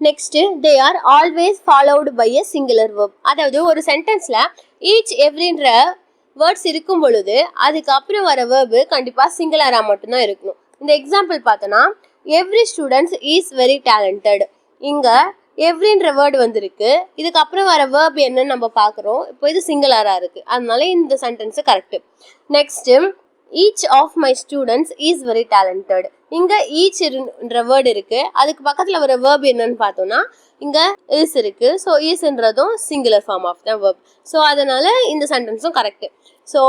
Next they are always followed by a singular verb அதாவது ஒரு சென்டென்ஸில் each எவ்ரின்ற words இருக்கும் பொழுது அதுக்கப்புறம் வர வேர்பு கண்டிப்பாக சிங்குலராக மட்டும்தான் இருக்கணும். இந்த எக்ஸாம்பிள் பார்த்தோன்னா every students is very talented இங்கே எவ்ரின்ற வேர்டு வந்திருக்கு. இதுக்கப்புறம் வர வேர்ப் என்னன்னு நம்ம பார்க்குறோம். இப்போ இது சிங்குலராக இருக்குது அதனால இந்த sentence correct next each of my students is very talented இங்கே ஈச் இருன்ற வேர்டு இருக்குது அதுக்கு பக்கத்தில் வர வேர்ப் என்னன்னு பார்த்தோம்னா இங்கே இஸ் இருக்குது so ஈஸ்ன்றதும் singular form of the verb so அதனால் இந்த சென்டென்ஸும் கரெக்டு ஸோ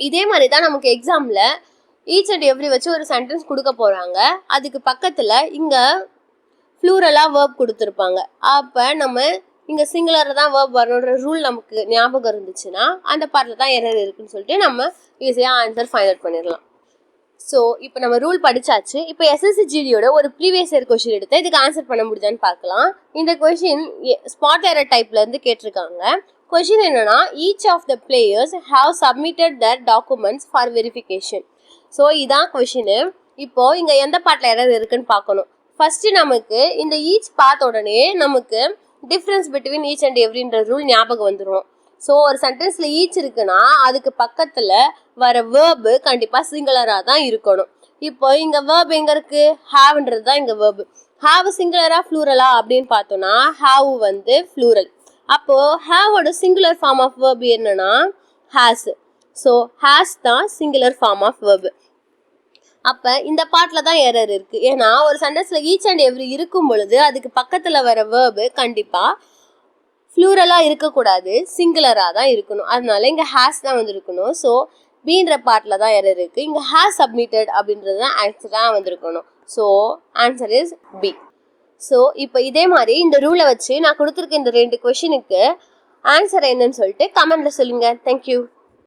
இதே மாதிரி தான் நமக்கு எக்ஸாமில் ஈச் அண்ட் எவ்ரி வச்சு ஒரு சென்டென்ஸ் கொடுக்க போகிறாங்க அதுக்கு பக்கத்தில் இங்கே ஃப்ளூரலாக வேர்ப் கொடுத்துருப்பாங்க. அப்போ நம்ம இங்கே சிங்குலராக தான் வேர்ப் வரணுன்ற ரூல் நமக்கு ஞாபகம் இருந்துச்சுன்னா அந்த பார்ட்டில் தான் எரர் இருக்குன்னு சொல்லிட்டு நம்ம ஈஸியாக ஆன்சர் ஃபைண்ட் அவுட் பண்ணிடலாம். ஸோ இப்போ நம்ம ரூல் படிச்சாச்சு. இப்போ எஸ்எஸ்சி ஜிடியோட ஒரு ப்ரீவியஸ் இயர் கொஷின் எடுத்து இதுக்கு ஆன்சர் பண்ண முடியுதான்னு பார்க்கலாம். இந்த கொஷின் ஸ்பாட் எரர் டைப்லேருந்து கேட்டிருக்காங்க. கொஷின் என்னென்னா each of the players have submitted their documents for verification so இதான் கொஷினு இப்போ இங்கே எந்த பாட்டில் எரர் இருக்குன்னு பார்க்கணும். ஃபஸ்ட்டு நமக்கு இந்த ஈச் பார்த்த உடனே நமக்கு டிஃப்ரென்ஸ் பிட்வீன் ஈச் அண்ட் எவ்ரின்ற ரூல் ஞாபகம் வந்துடும் ஸோ ஒரு சென்டென்ஸில் ஈச் இருக்குன்னா அதுக்கு பக்கத்தில் வர வேர்பு கண்டிப்பாக சிங்குலராக தான் இருக்கணும். இப்போ இங்கே வேர்ப் எங்கே இருக்குது ஹாவ்ன்றது தான் இங்கே வேர்பு ஹாவ் சிங்குலரா ஃப்ளூரலா அப்படின்னு பார்த்தோன்னா ஹாவ் வந்து ஃப்ளூரல் அப்போது ஹாவோட சிங்குலர் ஃபார்ம் ஆஃப் வேர்பு என்னன்னா ஹேஸ் ஸோ ஹேஸ் தான் சிங்குலர் ஃபார்ம் ஆஃப் வேர்பு அப்போ இந்த பாட்டில் தான் எரர் இருக்குது ஏன்னா ஒரு சென்டென்ஸில் ஈச் அண்ட் எவ்ரி இருக்கும் பொழுது அதுக்கு பக்கத்தில் வர வேர்பு கண்டிப்பாக ஃப்ளூரலாக இருக்கக்கூடாது சிங்குலராக தான் இருக்கணும். அதனால இங்கே ஹேஸ் தான் வந்திருக்கணும். ஸோ பீன்ற பாட்டில் தான் எரர் இருக்குது இங்கே ஹேஸ் சப்மிட்டட் அப்படின்றது தான் ஆன்சராக வந்திருக்கணும். So answer is B so இப்போ இதே மாதிரி இந்த ரூலை வச்சு நான் கொடுத்துருக்க இந்த ரெண்டு கொஷினுக்கு ஆன்சர் என்னன்னு சொல்லிட்டு கமெண்ட்டில் சொல்லுங்கள் தேங்க்யூ